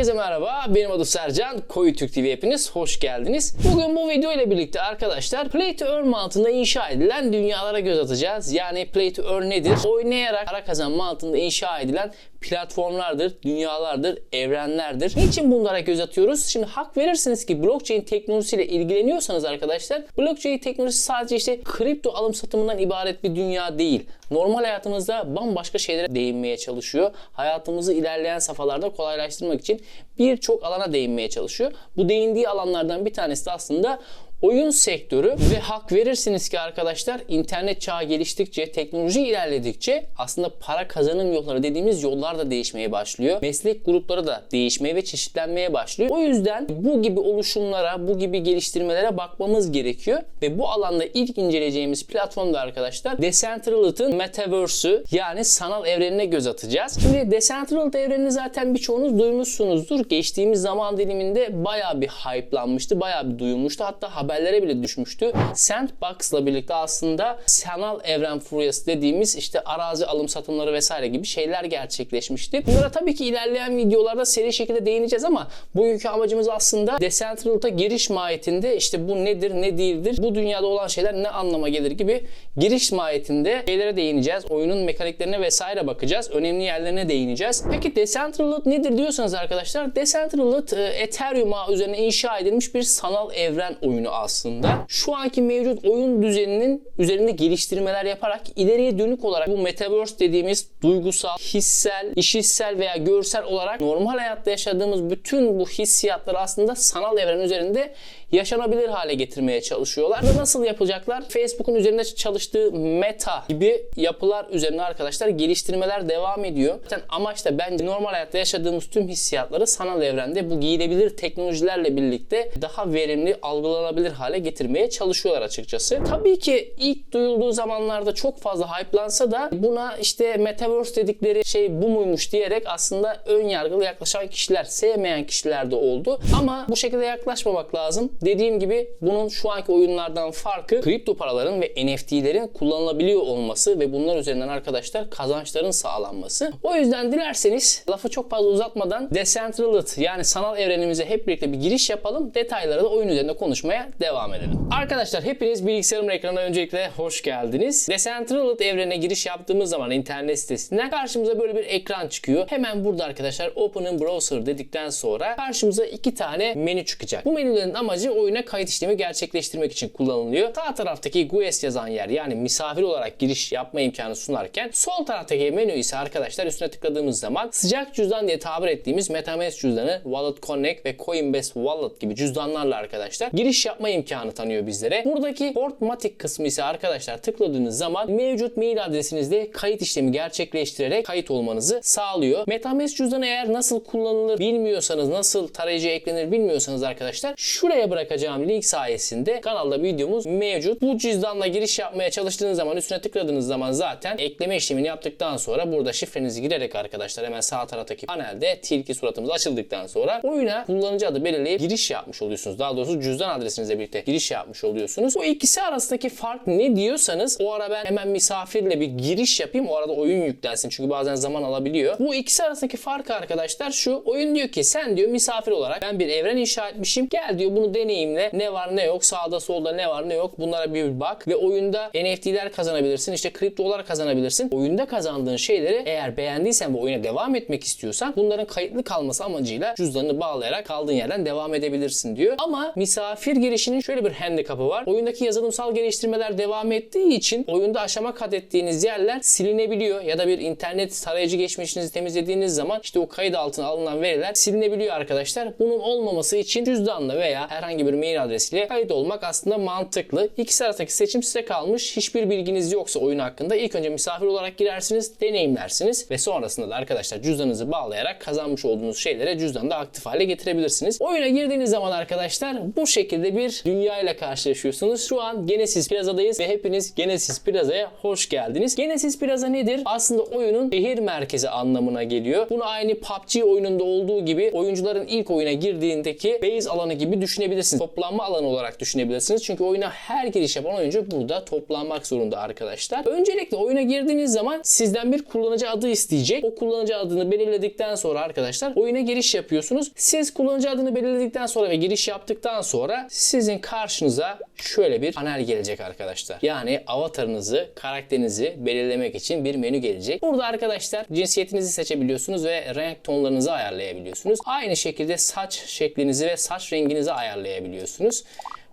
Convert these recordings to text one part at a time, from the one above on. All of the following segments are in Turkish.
Herkese merhaba. Benim adım Sercan. Koyu Türk TV hepiniz hoş geldiniz. Bugün bu video ile birlikte arkadaşlar Play to Earn mantığında inşa edilen dünyalara göz atacağız. Yani Play to Earn nedir? Oynayarak para kazanma mantığında inşa edilen platformlardır, dünyalardır, evrenlerdir. Niçin bunlara göz atıyoruz? Şimdi hak verirsiniz ki blockchain teknolojisiyle ilgileniyorsanız arkadaşlar blockchain teknolojisi sadece işte kripto alım satımından ibaret bir dünya değil. Normal hayatımızda bambaşka şeylere değinmeye çalışıyor. Hayatımızı ilerleyen safhalarda kolaylaştırmak için birçok alana değinmeye çalışıyor. Bu değindiği alanlardan bir tanesi de aslında oyun sektörü ve hak verirsiniz ki arkadaşlar internet çağı geliştikçe, teknoloji ilerledikçe aslında para kazanım yolları dediğimiz yollar da değişmeye başlıyor. Meslek grupları da değişmeye ve çeşitlenmeye başlıyor. O yüzden bu gibi oluşumlara, bu gibi geliştirmelere bakmamız gerekiyor ve bu alanda ilk inceleyeceğimiz platformda arkadaşlar Decentraled'ın Metaverse'ü yani sanal evrenine göz atacağız. Şimdi Decentraland evrenini zaten birçoğunuz duymuşsunuzdur. Geçtiğimiz zaman diliminde bayağı bir hype'lanmıştı, bayağı bir duyulmuştu. Hatta haberlere bile düşmüştü. Sandbox'la birlikte aslında sanal evren furyası dediğimiz işte arazi alım satımları vesaire gibi şeyler gerçekleşmişti. Bunlara tabii ki ilerleyen videolarda seri şekilde değineceğiz ama bugünkü amacımız aslında Decentraland'a giriş mahiyetinde işte bu nedir ne değildir, bu dünyada olan şeyler ne anlama gelir gibi giriş mahiyetinde şeylere değineceğiz. Oyunun mekaniklerine vesaire bakacağız. Önemli yerlerine değineceğiz. Peki Decentraland nedir diyorsanız arkadaşlar Decentraland e, Ethereum üzerine inşa edilmiş bir sanal evren oyunu aslında. Şu anki mevcut oyun düzeninin üzerinde geliştirmeler yaparak ileriye dönük olarak bu Metaverse dediğimiz duygusal, hissel, işitsel veya görsel olarak normal hayatta yaşadığımız bütün bu hissiyatları aslında sanal evren üzerinde yaşanabilir hale getirmeye çalışıyorlar. Ve nasıl yapacaklar? Facebook'un üzerinde çalıştığı Meta gibi yapılar üzerine arkadaşlar geliştirmeler devam ediyor. Zaten amaç da bence normal hayatta yaşadığımız tüm hissiyatları sanal evrende bu giyilebilir teknolojilerle birlikte daha verimli algılanabilir hale getirmeye çalışıyorlar açıkçası. Tabii ki ilk duyulduğu zamanlarda çok fazla hype'lansa da buna işte Metaverse dedikleri şey bu muymuş diyerek aslında ön yargılı yaklaşan kişiler, sevmeyen kişiler de oldu. Ama bu şekilde yaklaşmamak lazım. Dediğim gibi bunun şu anki oyunlardan farkı kripto paraların ve NFT'lerin kullanılabiliyor olması ve bunlar üzerinden arkadaşlar kazançların sağlanması. O yüzden dilerseniz lafı çok fazla uzatmadan Decentraland yani sanal evrenimize hep birlikte bir giriş yapalım. Detayları da oyun üzerinde konuşmaya devam edelim. Arkadaşlar hepiniz bilgisayarım ekranına öncelikle hoş geldiniz. Decentraland evrenine giriş yaptığımız zaman internet sitesinden karşımıza böyle bir ekran çıkıyor. Hemen burada arkadaşlar Open in Browser dedikten sonra karşımıza iki tane menü çıkacak. Bu menülerin amacı oyuna kayıt işlemi gerçekleştirmek için kullanılıyor. Sağ taraftaki GUES yazan yer yani misafir olarak giriş yapma imkanı sunarken sol taraftaki menü ise arkadaşlar üstüne tıkladığımız zaman sıcak cüzdan diye tabir ettiğimiz MetaMask cüzdanı, Wallet Connect ve Coinbase Wallet gibi cüzdanlarla arkadaşlar giriş yapma imkanı tanıyor bizlere. Buradaki Portmatic kısmı ise arkadaşlar tıkladığınız zaman mevcut mail adresinizde kayıt işlemi gerçekleştirerek kayıt olmanızı sağlıyor. MetaMask cüzdanı eğer nasıl kullanılır bilmiyorsanız, nasıl tarayıcıya eklenir bilmiyorsanız arkadaşlar şuraya bırakacağım link sayesinde kanalda videomuz mevcut. Bu cüzdanla giriş yapmaya çalıştığınız zaman üstüne tıkladığınız zaman zaten ekleme işlemini yaptıktan sonra burada şifrenizi girerek arkadaşlar hemen sağ taraftaki panelde tilki suratımız açıldıktan sonra oyuna kullanıcı adı belirleyip giriş yapmış oluyorsunuz. Daha doğrusu cüzdan adresinizle birlikte giriş yapmış oluyorsunuz. Bu ikisi arasındaki fark ne diyorsanız o ara ben hemen misafirle bir giriş yapayım. O arada oyun yüklensin. Çünkü bazen zaman alabiliyor. Bu ikisi arasındaki fark arkadaşlar şu. Oyun diyor ki sen diyor misafir olarak ben bir evren inşa etmişim. Gel diyor bunu deneyimle. Ne var ne yok. Sağda solda ne var ne yok. Bunlara bir bak. Ve oyunda NFT'ler kazanabilirsin. işte kriptolar kazanabilirsin. Oyunda kazandığın şeyleri eğer beğendiysen ve oyuna devam etmek istiyorsan bunların kayıtlı kalması amacıyla cüzdanını bağlayarak kaldığın yerden devam edebilirsin diyor. Ama misafir girişinin şöyle bir handikapı var. Oyundaki yazılımsal geliştirmeler devam ettiği için oyunda aşama kat ettiğiniz yerler silinebiliyor ya da bir internet tarayıcı geçmişinizi temizlediğiniz zaman işte o kayıt altına alınan veriler silinebiliyor arkadaşlar. Bunun olmaması için cüzdanla veya herhangi bir mail adresiyle kayıt olmak aslında mantıklı. İkisi arasındaki seçim size kalmış. Hiçbir bilginiz yoksa oyun hakkında ilk önce misafir olarak girersiniz, deneyimlersiniz ve sonrasında da arkadaşlar cüzdanınızı bağlayarak kazanmış olduğunuz şeylere cüzdanda aktif hale getirebilirsiniz. Oyuna girdiğiniz zaman arkadaşlar bu şekilde bir dünya ile karşılaşıyorsunuz. Şu an Genesis Plaza'dayız ve hepiniz Genesis Plaza'ya hoş geldiniz. Genesis Plaza nedir? Aslında oyunun şehir merkezi anlamına geliyor. Bunu aynı PUBG oyununda olduğu gibi oyuncuların ilk oyuna girdiğindeki base alanı gibi düşünebilirsiniz düşünebilirsiniz. Toplanma alanı olarak düşünebilirsiniz. Çünkü oyuna her giriş yapan oyuncu burada toplanmak zorunda arkadaşlar. Öncelikle oyuna girdiğiniz zaman sizden bir kullanıcı adı isteyecek. O kullanıcı adını belirledikten sonra arkadaşlar oyuna giriş yapıyorsunuz. Siz kullanıcı adını belirledikten sonra ve giriş yaptıktan sonra sizin karşınıza şöyle bir panel gelecek arkadaşlar. Yani avatarınızı, karakterinizi belirlemek için bir menü gelecek. Burada arkadaşlar cinsiyetinizi seçebiliyorsunuz ve renk tonlarınızı ayarlayabiliyorsunuz. Aynı şekilde saç şeklinizi ve saç renginizi ayarlayabiliyorsunuz ayarlayabiliyorsunuz.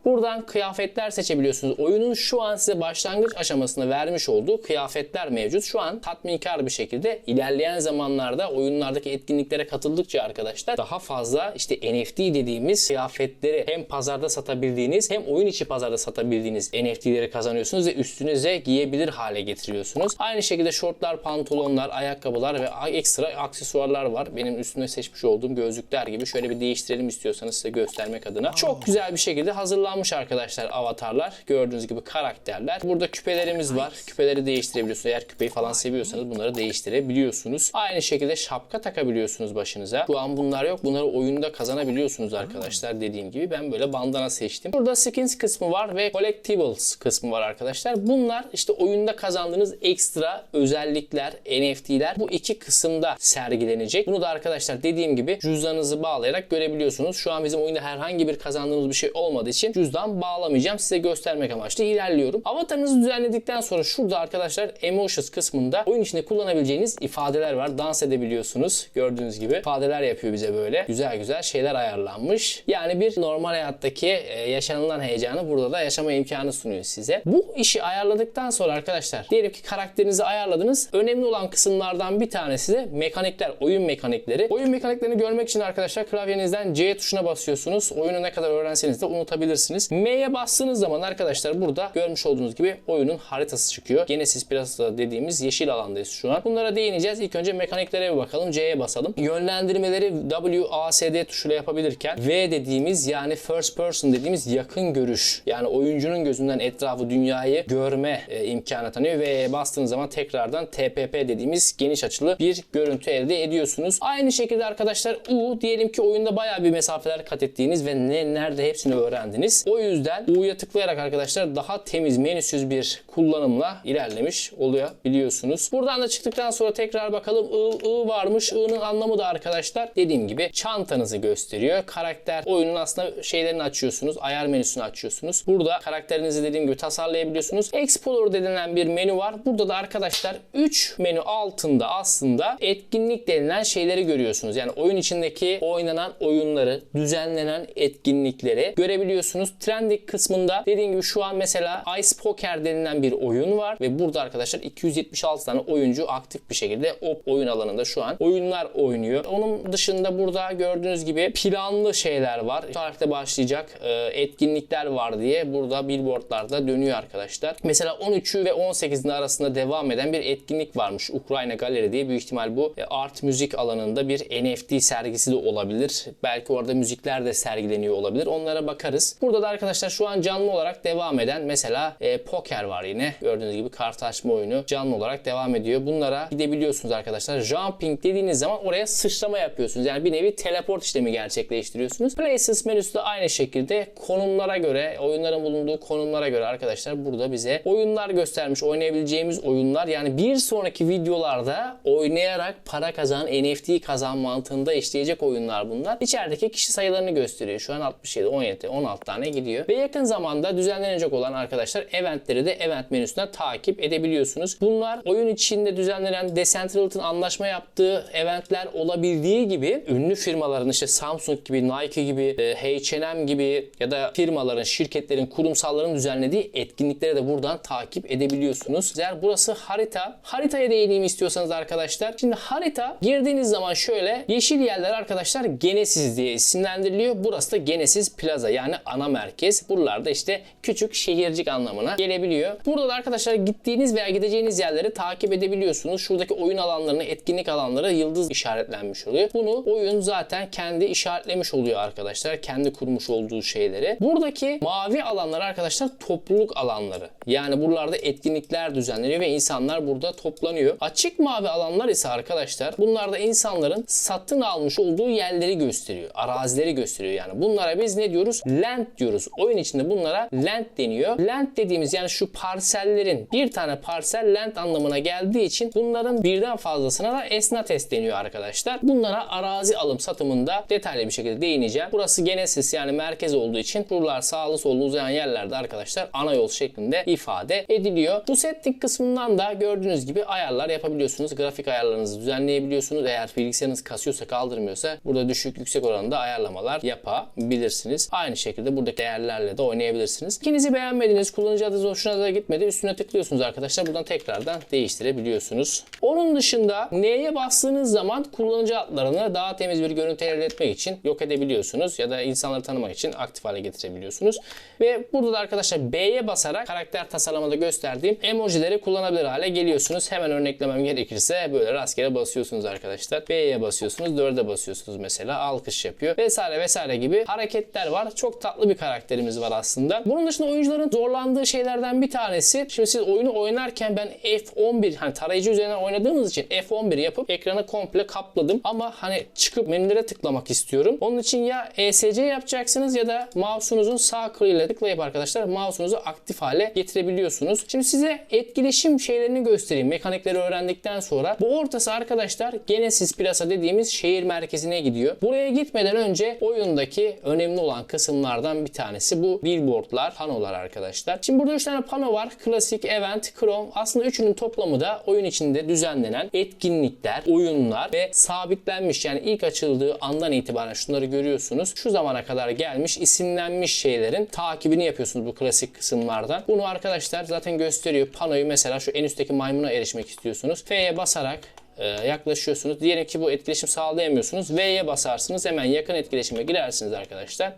Buradan kıyafetler seçebiliyorsunuz. Oyunun şu an size başlangıç aşamasında vermiş olduğu kıyafetler mevcut. Şu an tatminkar bir şekilde ilerleyen zamanlarda oyunlardaki etkinliklere katıldıkça arkadaşlar daha fazla işte NFT dediğimiz kıyafetleri hem pazarda satabildiğiniz hem oyun içi pazarda satabildiğiniz NFT'leri kazanıyorsunuz ve üstünüze giyebilir hale getiriyorsunuz. Aynı şekilde şortlar, pantolonlar, ayakkabılar ve ekstra aksesuarlar var. Benim üstüne seçmiş olduğum gözlükler gibi. Şöyle bir değiştirelim istiyorsanız size göstermek adına. Çok güzel bir şekilde hazırlanmış arkadaşlar avatarlar. Gördüğünüz gibi karakterler. Burada küpelerimiz var. Küpeleri değiştirebiliyorsunuz. Eğer küpeyi falan seviyorsanız bunları değiştirebiliyorsunuz. Aynı şekilde şapka takabiliyorsunuz başınıza. Şu an bunlar yok. Bunları oyunda kazanabiliyorsunuz arkadaşlar dediğim gibi. Ben böyle bandana seçtim. Burada skins kısmı var ve collectibles kısmı var arkadaşlar. Bunlar işte oyunda kazandığınız ekstra özellikler, NFT'ler bu iki kısımda sergilenecek. Bunu da arkadaşlar dediğim gibi cüzdanınızı bağlayarak görebiliyorsunuz. Şu an bizim oyunda herhangi bir kazandığımız bir şey olmadığı için cüzdan bağlamayacağım. Size göstermek amaçlı ilerliyorum. Avatarınızı düzenledikten sonra şurada arkadaşlar emotions kısmında oyun içinde kullanabileceğiniz ifadeler var. Dans edebiliyorsunuz. Gördüğünüz gibi ifadeler yapıyor bize böyle. Güzel güzel şeyler ayarlanmış. Yani bir normal hayattaki e, yaşanılan heyecanı burada da yaşama imkanı sunuyor size. Bu işi ayarladıktan sonra arkadaşlar diyelim ki karakterinizi ayarladınız. Önemli olan kısımlardan bir tanesi de mekanikler, oyun mekanikleri. Oyun mekaniklerini görmek için arkadaşlar klavyenizden C tuşuna basıyorsunuz. Oyunu ne kadar öğrenseniz de unutabilirsiniz. M'ye bastığınız zaman arkadaşlar burada görmüş olduğunuz gibi oyunun haritası çıkıyor. Genesis Plaza dediğimiz yeşil alandayız şu an. Bunlara değineceğiz. İlk önce mekaniklere bir bakalım. C'ye basalım. Yönlendirmeleri W, tuşuyla yapabilirken V dediğimiz yani first person dediğimiz yakın görüş. Yani oyuncunun gözünden etrafı dünyayı görme e, imkanı tanıyor. V'ye bastığınız zaman tekrardan TPP dediğimiz geniş açılı bir görüntü elde ediyorsunuz. Aynı şekilde arkadaşlar U diyelim ki oyunda bayağı bir mesafeler kat ettiğiniz ve ne nerede hepsini öğrendiniz. O yüzden U'ya tıklayarak arkadaşlar daha temiz menüsüz bir kullanımla ilerlemiş oluyor biliyorsunuz. Buradan da çıktıktan sonra tekrar bakalım I, I varmış. I'nın anlamı da arkadaşlar dediğim gibi çantanızı gösteriyor. Karakter oyunun aslında şeylerini açıyorsunuz. Ayar menüsünü açıyorsunuz. Burada karakterinizi dediğim gibi tasarlayabiliyorsunuz. Explorer denilen bir menü var. Burada da arkadaşlar 3 menü altında aslında etkinlik denilen şeyleri görüyorsunuz. Yani oyun içindeki oynanan oyunları, düzenlenen etkinlikleri görebiliyorsunuz. Trending kısmında dediğim gibi şu an mesela Ice Poker denilen bir oyun var ve burada arkadaşlar 276 tane oyuncu aktif bir şekilde o oyun alanında şu an oyunlar oynuyor. Onun dışında burada gördüğünüz gibi planlı şeyler var. Tarihte başlayacak e, etkinlikler var diye burada billboardlarda dönüyor arkadaşlar. Mesela 13'ü ve 18'in arasında devam eden bir etkinlik varmış. Ukrayna Galeri diye büyük ihtimal bu e, art müzik alanında bir NFT sergisi de olabilir. Belki orada müzikler de sergileniyor olabilir. Onlara bakarız. Burada da arkadaşlar şu an canlı olarak devam eden mesela e, poker var yine. Gördüğünüz gibi kart açma oyunu canlı olarak devam ediyor. Bunlara gidebiliyorsunuz arkadaşlar. Jumping dediğiniz zaman oraya sıçrama yapıyorsunuz. Yani bir nevi teleport işlemi gerçekleştiriyorsunuz. Places menüsü de aynı şekilde konumlara göre, oyunların bulunduğu konumlara göre arkadaşlar burada bize oyunlar göstermiş. Oynayabileceğimiz oyunlar. Yani bir sonraki videolarda oynayarak para kazan, NFT kazan mantığında işleyecek oyunlar bunlar. İçerideki kişi sayılarını gösteriyor. Şu an 67, 17, 16 tane gidiyor. Ve yakın zamanda düzenlenecek olan arkadaşlar eventleri de event menüsünden takip edebiliyorsunuz. Bunlar oyun içinde düzenlenen Decentraland'ın anlaşma yaptığı eventler olabildiği gibi ünlü firmaların işte Samsung gibi, Nike gibi, H&M gibi ya da firmaların, şirketlerin, kurumsalların düzenlediği etkinlikleri de buradan takip edebiliyorsunuz. Eğer burası harita. Haritaya değineyim istiyorsanız arkadaşlar. Şimdi harita girdiğiniz zaman şöyle yeşil yerler arkadaşlar Genesis diye isimlendiriliyor. Burası da Genesis Plaza yani ana merkez. Buralarda işte küçük şehircik anlamına gelebiliyor. Burada da arkadaşlar gittiğiniz veya gideceğiniz yerleri takip edebiliyorsunuz. Şuradaki oyun alanlarını, etkinlik alanları yıldız işaretlenmiş oluyor. Bunu oyun zaten kendi işaretlemiş oluyor arkadaşlar. Kendi kurmuş olduğu şeyleri. Buradaki mavi alanlar arkadaşlar topluluk alanları. Yani buralarda etkinlikler düzenleniyor ve insanlar burada toplanıyor. Açık mavi alanlar ise arkadaşlar bunlarda insanların satın almış olduğu yerleri gösteriyor. Arazileri gösteriyor yani. Bunlara biz ne diyoruz? Land diyoruz. Oyun içinde bunlara land deniyor. Land dediğimiz yani şu parsellerin bir tane parsel land anlamına geldiği için bunların birden fazlasına da esnates deniyor arkadaşlar. Bunlara arazi alım satımında detaylı bir şekilde değineceğim. Burası Genesis yani merkez olduğu için buralar sağlı sollu uzayan yerlerde arkadaşlar ana yol şeklinde ifade ediliyor. Bu setting kısmından da gördüğünüz gibi ayarlar yapabiliyorsunuz. Grafik ayarlarınızı düzenleyebiliyorsunuz. Eğer bilgisayarınız kasıyorsa kaldırmıyorsa burada düşük yüksek oranında ayarlamalar yapabilirsiniz. Aynı şekilde buradaki değerlerle de oynayabilirsiniz. İkinizi beğenmediniz, kullanıcı adınız hoşuna da gitmedi. Üstüne tıklıyorsunuz arkadaşlar. Buradan tekrardan değiştirebiliyorsunuz. Onun dışında N'ye bastığınız zaman kullanıcı adlarını daha temiz bir görüntü elde etmek için yok edebiliyorsunuz ya da insanları tanımak için aktif hale getirebiliyorsunuz. Ve burada da arkadaşlar B'ye basarak karakter tasarlamada gösterdiğim emojileri kullanabilir hale geliyorsunuz. Hemen örneklemem gerekirse böyle rastgele basıyorsunuz arkadaşlar. B'ye basıyorsunuz, 4'e basıyorsunuz mesela alkış yapıyor vesaire vesaire gibi hareketler var. Çok tatlı bir karakterimiz var aslında. Bunun dışında oyuncuların zorlandığı şeylerden bir tanesi şimdi siz oyunu oynarken ben F11 hani tarayıcı üzerinden oynadığımız için F11 yapıp ekranı komple kapladım ama hani çıkıp menülere tıklamak istiyorum. Onun için ya ESC yapacaksınız ya da mouse'unuzun sağ kılıyla tıklayıp arkadaşlar mouse'unuzu aktif hale getirebiliyorsunuz. Şimdi size etkileşim şeylerini göstereyim. Mekanikleri öğrendikten sonra bu ortası arkadaşlar Genesis Plaza dediğimiz şehir merkezine gidiyor. Buraya gitmeden önce oyundaki önemli olan kısımlardan bir tanesi bu billboardlar, panolar arkadaşlar. Şimdi burada 3 tane pano var. Klasik, Event, Chrome. Aslında üçünün toplamı da oyun içinde düzenlenen etkinlikler, oyunlar ve sabitlenmiş yani ilk açıldığı andan itibaren şunları görüyorsunuz. Şu zamana kadar gelmiş, isimlenmiş şeylerin takibini yapıyorsunuz bu klasik kısımlardan. Bunu arkadaşlar zaten gösteriyor. Panoyu mesela şu en üstteki maymuna erişmek istiyorsunuz. F'ye basarak e, yaklaşıyorsunuz. Diyelim ki bu etkileşim sağlayamıyorsunuz. V'ye basarsınız. Hemen yakın etkileşime girersiniz arkadaşlar.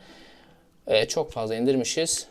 E, çok fazla indirmişiz.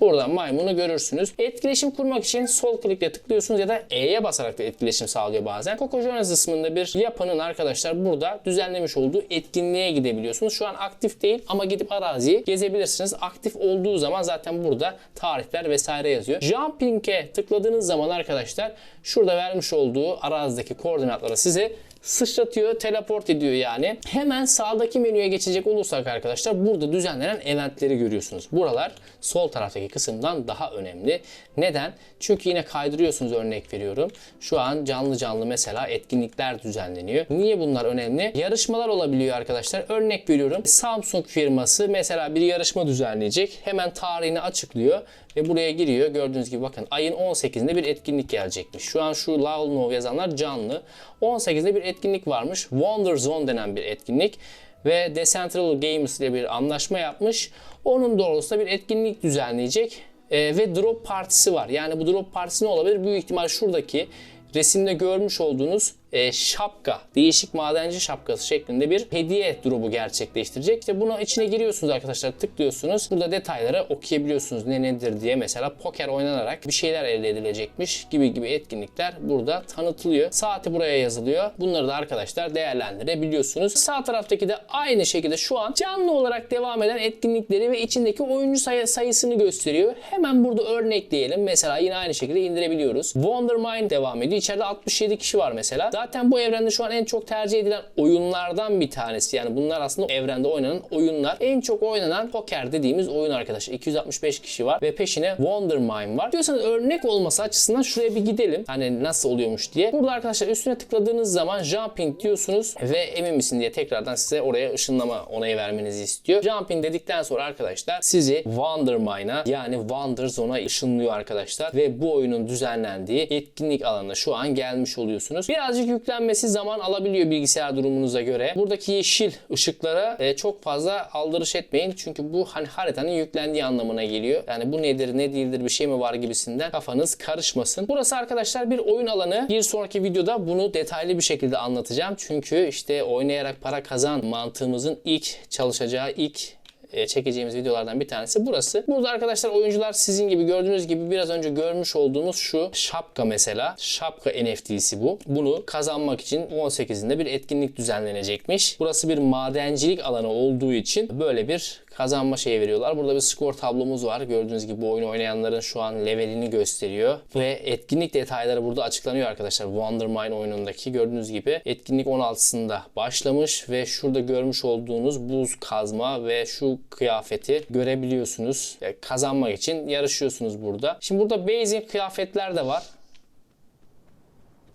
Buradan maymunu görürsünüz. Etkileşim kurmak için sol klikle tıklıyorsunuz ya da E'ye basarak da etkileşim sağlıyor bazen. Coco Jonas isminde bir yapının arkadaşlar burada düzenlemiş olduğu etkinliğe gidebiliyorsunuz. Şu an aktif değil ama gidip araziyi gezebilirsiniz. Aktif olduğu zaman zaten burada tarihler vesaire yazıyor. Jumping'e tıkladığınız zaman arkadaşlar şurada vermiş olduğu arazideki koordinatları size sıçratıyor, teleport ediyor yani. Hemen sağdaki menüye geçecek olursak arkadaşlar burada düzenlenen eventleri görüyorsunuz. Buralar sol taraftaki kısımdan daha önemli. Neden? Çünkü yine kaydırıyorsunuz örnek veriyorum. Şu an canlı canlı mesela etkinlikler düzenleniyor. Niye bunlar önemli? Yarışmalar olabiliyor arkadaşlar. Örnek veriyorum. Samsung firması mesela bir yarışma düzenleyecek. Hemen tarihini açıklıyor ve buraya giriyor. Gördüğünüz gibi bakın ayın 18'inde bir etkinlik gelecekmiş. Şu an şu Lal Nov yazanlar canlı. 18'de bir etkinlik varmış. Wonder Zone denen bir etkinlik ve Decentral Games ile bir anlaşma yapmış. Onun doğrultusunda bir etkinlik düzenleyecek Ee, ve drop partisi var. Yani bu drop partisi ne olabilir? Büyük ihtimal şuradaki resimde görmüş olduğunuz e, şapka, değişik madenci şapkası şeklinde bir hediye drop'u gerçekleştirecek. İşte buna içine giriyorsunuz arkadaşlar, tıklıyorsunuz. Burada detayları okuyabiliyorsunuz ne nedir diye. Mesela poker oynanarak bir şeyler elde edilecekmiş gibi gibi etkinlikler burada tanıtılıyor. Saati buraya yazılıyor. Bunları da arkadaşlar değerlendirebiliyorsunuz. Sağ taraftaki de aynı şekilde şu an canlı olarak devam eden etkinlikleri ve içindeki oyuncu sayı, sayısını gösteriyor. Hemen burada örnekleyelim. Mesela yine aynı şekilde indirebiliyoruz. Wondermine devam ediyor. İçeride 67 kişi var mesela. Zaten bu evrende şu an en çok tercih edilen oyunlardan bir tanesi. Yani bunlar aslında evrende oynanan oyunlar. En çok oynanan poker dediğimiz oyun arkadaşlar. 265 kişi var ve peşine Wondermine var. Diyorsanız örnek olması açısından şuraya bir gidelim. Hani nasıl oluyormuş diye. Burada arkadaşlar üstüne tıkladığınız zaman jumping diyorsunuz ve emin misin diye tekrardan size oraya ışınlama onayı vermenizi istiyor. Jumping dedikten sonra arkadaşlar sizi Wondermine'a yani Wonder Zone'a ışınlıyor arkadaşlar ve bu oyunun düzenlendiği etkinlik alanına şu an gelmiş oluyorsunuz. Birazcık yüklenmesi zaman alabiliyor bilgisayar durumunuza göre. Buradaki yeşil ışıklara e, çok fazla aldırış etmeyin. Çünkü bu hani haritanın yüklendiği anlamına geliyor. Yani bu nedir ne değildir bir şey mi var gibisinden kafanız karışmasın. Burası arkadaşlar bir oyun alanı. Bir sonraki videoda bunu detaylı bir şekilde anlatacağım. Çünkü işte oynayarak para kazan mantığımızın ilk çalışacağı ilk çekeceğimiz videolardan bir tanesi burası. Burada arkadaşlar oyuncular sizin gibi gördüğünüz gibi biraz önce görmüş olduğumuz şu şapka mesela. Şapka NFT'si bu. Bunu kazanmak için 18'inde bir etkinlik düzenlenecekmiş. Burası bir madencilik alanı olduğu için böyle bir kazanma şeyi veriyorlar. Burada bir skor tablomuz var. Gördüğünüz gibi bu oyunu oynayanların şu an levelini gösteriyor. Ve etkinlik detayları burada açıklanıyor arkadaşlar. Wondermine oyunundaki gördüğünüz gibi etkinlik 16'sında başlamış ve şurada görmüş olduğunuz buz kazma ve şu kıyafeti görebiliyorsunuz. Yani kazanmak için yarışıyorsunuz burada. Şimdi burada basic kıyafetler de var.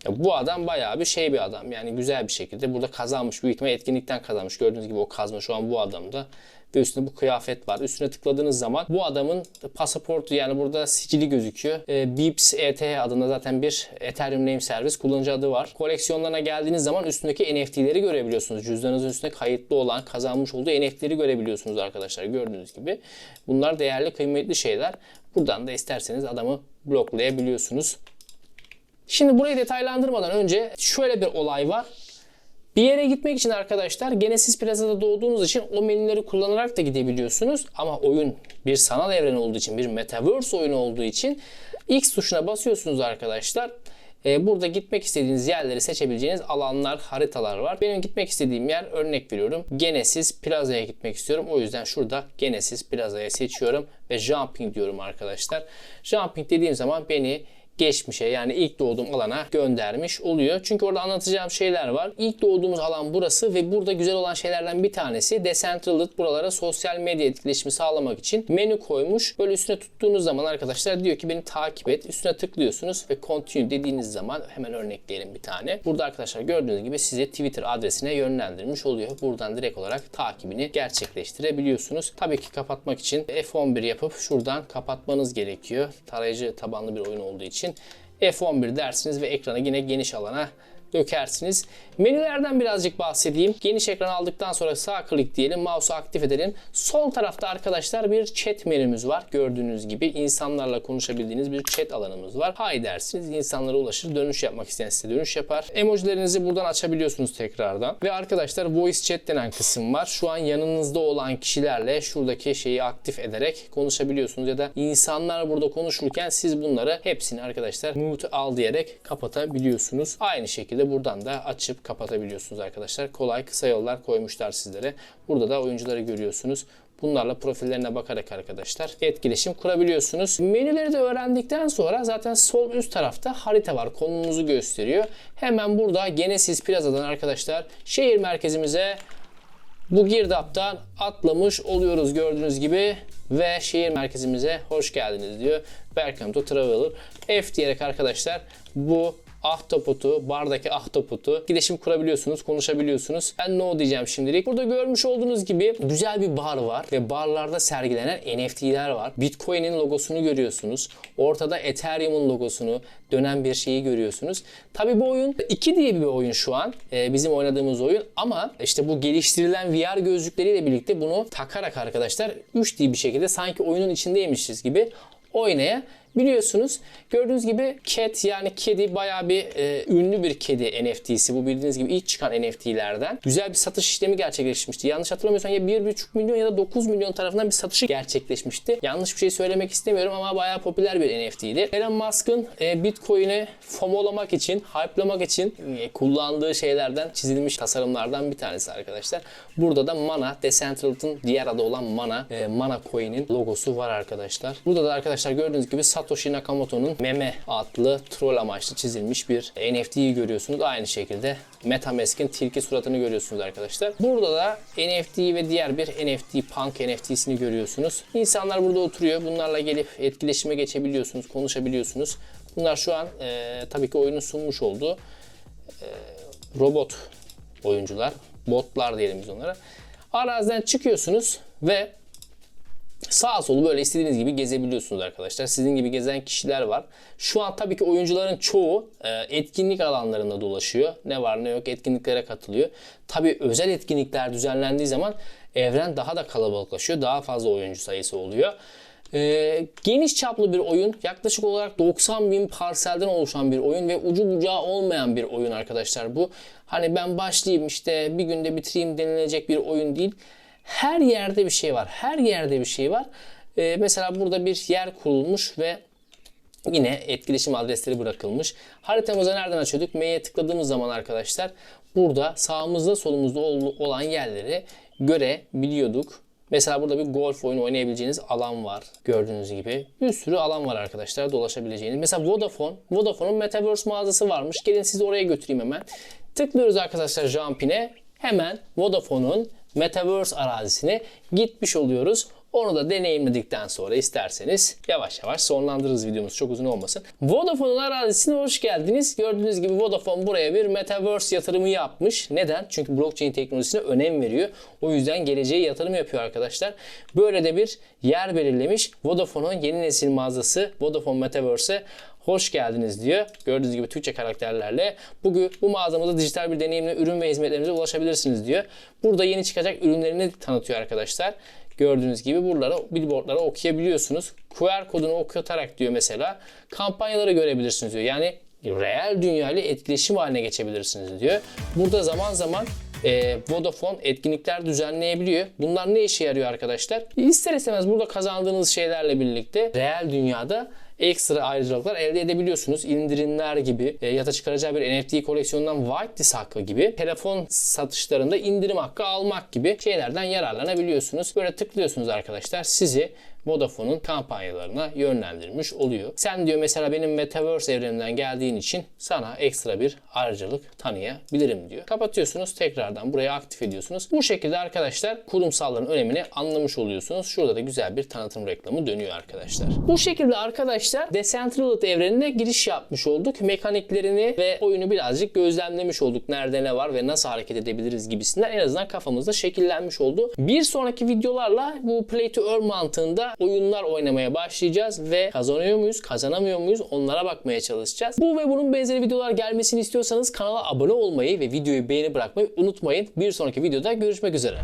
Ya bu adam bayağı bir şey bir adam. Yani güzel bir şekilde burada kazanmış. Büyük ihtimal etkinlikten kazanmış. Gördüğünüz gibi o kazma şu an bu adamda. Ve üstünde bu kıyafet var. Üstüne tıkladığınız zaman bu adamın pasaportu yani burada sicili gözüküyor. E, Beeps ETH adında zaten bir Ethereum name servis kullanıcı adı var. Koleksiyonlarına geldiğiniz zaman üstündeki NFT'leri görebiliyorsunuz. Cüzdanınızın üstünde kayıtlı olan kazanmış olduğu NFT'leri görebiliyorsunuz arkadaşlar. Gördüğünüz gibi. Bunlar değerli kıymetli şeyler. Buradan da isterseniz adamı bloklayabiliyorsunuz. Şimdi burayı detaylandırmadan önce şöyle bir olay var. Bir yere gitmek için arkadaşlar Genesis Plaza'da doğduğunuz için o menüleri kullanarak da gidebiliyorsunuz. Ama oyun bir sanal evren olduğu için, bir metaverse oyunu olduğu için X tuşuna basıyorsunuz arkadaşlar. Ee, burada gitmek istediğiniz yerleri seçebileceğiniz alanlar, haritalar var. Benim gitmek istediğim yer örnek veriyorum. Genesis Plaza'ya gitmek istiyorum. O yüzden şurada Genesis Plaza'ya seçiyorum ve jumping diyorum arkadaşlar. Jumping dediğim zaman beni geçmişe yani ilk doğduğum alana göndermiş oluyor. Çünkü orada anlatacağım şeyler var. İlk doğduğumuz alan burası ve burada güzel olan şeylerden bir tanesi Decentraland buralara sosyal medya etkileşimi sağlamak için menü koymuş. Böyle üstüne tuttuğunuz zaman arkadaşlar diyor ki beni takip et. Üstüne tıklıyorsunuz ve continue dediğiniz zaman hemen örnekleyelim bir tane. Burada arkadaşlar gördüğünüz gibi size Twitter adresine yönlendirmiş oluyor. Buradan direkt olarak takibini gerçekleştirebiliyorsunuz. Tabii ki kapatmak için F11 yapıp şuradan kapatmanız gerekiyor. Tarayıcı tabanlı bir oyun olduğu için F11 dersiniz ve ekranı yine geniş alana dökersiniz. Menülerden birazcık bahsedeyim. Geniş ekran aldıktan sonra sağ klik diyelim. Mouse'u aktif edelim. Sol tarafta arkadaşlar bir chat menümüz var. Gördüğünüz gibi insanlarla konuşabildiğiniz bir chat alanımız var. Hay dersiniz. insanlara ulaşır. Dönüş yapmak isteyen size dönüş yapar. Emojilerinizi buradan açabiliyorsunuz tekrardan. Ve arkadaşlar voice chat denen kısım var. Şu an yanınızda olan kişilerle şuradaki şeyi aktif ederek konuşabiliyorsunuz. Ya da insanlar burada konuşurken siz bunları hepsini arkadaşlar mute al diyerek kapatabiliyorsunuz. Aynı şekilde buradan da açıp kapatabiliyorsunuz arkadaşlar. Kolay kısa yollar koymuşlar sizlere. Burada da oyuncuları görüyorsunuz. Bunlarla profillerine bakarak arkadaşlar etkileşim kurabiliyorsunuz. Menüleri de öğrendikten sonra zaten sol üst tarafta harita var. Konumunuzu gösteriyor. Hemen burada Genesis Plaza'dan arkadaşlar şehir merkezimize bu girdaptan atlamış oluyoruz gördüğünüz gibi ve şehir merkezimize hoş geldiniz diyor. Welcome to Traveler. F diyerek arkadaşlar bu ahtapotu, bardaki ahtapotu etkileşim kurabiliyorsunuz, konuşabiliyorsunuz. Ben no diyeceğim şimdilik. Burada görmüş olduğunuz gibi güzel bir bar var ve barlarda sergilenen NFT'ler var. Bitcoin'in logosunu görüyorsunuz. Ortada Ethereum'un logosunu, dönen bir şeyi görüyorsunuz. Tabi bu oyun 2 diye bir oyun şu an. Ee, bizim oynadığımız oyun ama işte bu geliştirilen VR gözlükleriyle birlikte bunu takarak arkadaşlar 3 diye bir şekilde sanki oyunun içindeymişiz gibi oynayabiliyorsunuz. Gördüğünüz gibi Cat yani kedi bayağı bir e, ünlü bir kedi NFT'si. Bu bildiğiniz gibi ilk çıkan NFT'lerden. Güzel bir satış işlemi gerçekleşmişti. Yanlış hatırlamıyorsam ya 1,5 milyon ya da 9 milyon tarafından bir satışı gerçekleşmişti. Yanlış bir şey söylemek istemiyorum ama bayağı popüler bir NFT'ydi. Elon Musk'ın e, Bitcoin'i FOMO'lamak için, hype'lamak için e, kullandığı şeylerden çizilmiş tasarımlardan bir tanesi arkadaşlar. Burada da Mana, Decentraland'ın diğer adı olan Mana, e, Mana Coin'in logosu var arkadaşlar. Burada da arkadaşlar gördüğünüz gibi Satoshi Nakamoto'nun Meme adlı troll amaçlı çizilmiş bir NFT'yi görüyorsunuz. Aynı şekilde Metamask'in tilki suratını görüyorsunuz arkadaşlar. Burada da NFT ve diğer bir NFT, Punk NFT'sini görüyorsunuz. İnsanlar burada oturuyor. Bunlarla gelip etkileşime geçebiliyorsunuz, konuşabiliyorsunuz. Bunlar şu an e, tabii ki oyunun sunmuş olduğu e, robot oyuncular, botlar diyelim biz onlara. Araziden çıkıyorsunuz ve Sağa solu böyle istediğiniz gibi gezebiliyorsunuz arkadaşlar. Sizin gibi gezen kişiler var. Şu an tabii ki oyuncuların çoğu e, etkinlik alanlarında dolaşıyor. Ne var ne yok etkinliklere katılıyor. Tabii özel etkinlikler düzenlendiği zaman evren daha da kalabalıklaşıyor. Daha fazla oyuncu sayısı oluyor. Ee, geniş çaplı bir oyun. Yaklaşık olarak 90 bin parselden oluşan bir oyun ve ucu bucağı olmayan bir oyun arkadaşlar bu. Hani ben başlayayım işte bir günde bitireyim denilecek bir oyun değil Her yerde bir şey var. Her yerde bir şey var. Ee, mesela burada bir yer kurulmuş ve Yine etkileşim adresleri bırakılmış. Haritamıza nereden açıyorduk? M'ye tıkladığımız zaman arkadaşlar burada sağımızda solumuzda ol- olan yerleri görebiliyorduk. Mesela burada bir golf oyunu oynayabileceğiniz alan var. Gördüğünüz gibi. Bir sürü alan var arkadaşlar dolaşabileceğiniz. Mesela Vodafone. Vodafone'un Metaverse mağazası varmış. Gelin sizi oraya götüreyim hemen. Tıklıyoruz arkadaşlar Jumpin'e. Hemen Vodafone'un Metaverse arazisine gitmiş oluyoruz. Onu da deneyimledikten sonra isterseniz yavaş yavaş sonlandırırız videomuz çok uzun olmasın. Vodafone'un arazisine hoş geldiniz. Gördüğünüz gibi Vodafone buraya bir Metaverse yatırımı yapmış. Neden? Çünkü blockchain teknolojisine önem veriyor. O yüzden geleceğe yatırım yapıyor arkadaşlar. Böyle de bir yer belirlemiş. Vodafone'un yeni nesil mağazası Vodafone Metaverse'e hoş geldiniz diyor. Gördüğünüz gibi Türkçe karakterlerle. Bugün bu mağazamızda dijital bir deneyimle ürün ve hizmetlerimize ulaşabilirsiniz diyor. Burada yeni çıkacak ürünlerini tanıtıyor arkadaşlar. Gördüğünüz gibi buralara, billboardlara okuyabiliyorsunuz. QR kodunu okutarak diyor mesela kampanyaları görebilirsiniz diyor. Yani reel dünya ile etkileşim haline geçebilirsiniz diyor. Burada zaman zaman e, Vodafone etkinlikler düzenleyebiliyor. Bunlar ne işe yarıyor arkadaşlar? İster istemez burada kazandığınız şeylerle birlikte reel dünyada ekstra ayrıcalıklar elde edebiliyorsunuz. İndirimler gibi e, ya da çıkaracağı bir NFT koleksiyonundan whitelist hakkı gibi telefon satışlarında indirim hakkı almak gibi şeylerden yararlanabiliyorsunuz. Böyle tıklıyorsunuz arkadaşlar sizi Vodafone'un kampanyalarına yönlendirmiş oluyor. Sen diyor mesela benim Metaverse evreninden geldiğin için sana ekstra bir ayrıcalık tanıyabilirim diyor. Kapatıyorsunuz tekrardan burayı aktif ediyorsunuz. Bu şekilde arkadaşlar kurumsalların önemini anlamış oluyorsunuz. Şurada da güzel bir tanıtım reklamı dönüyor arkadaşlar. Bu şekilde arkadaşlar Decentraland evrenine giriş yapmış olduk. Mekaniklerini ve oyunu birazcık gözlemlemiş olduk. Nerede ne var ve nasıl hareket edebiliriz gibisinden en azından kafamızda şekillenmiş oldu. Bir sonraki videolarla bu Play to Earn mantığında oyunlar oynamaya başlayacağız ve kazanıyor muyuz, kazanamıyor muyuz onlara bakmaya çalışacağız. Bu ve bunun benzeri videolar gelmesini istiyorsanız kanala abone olmayı ve videoyu beğeni bırakmayı unutmayın. Bir sonraki videoda görüşmek üzere.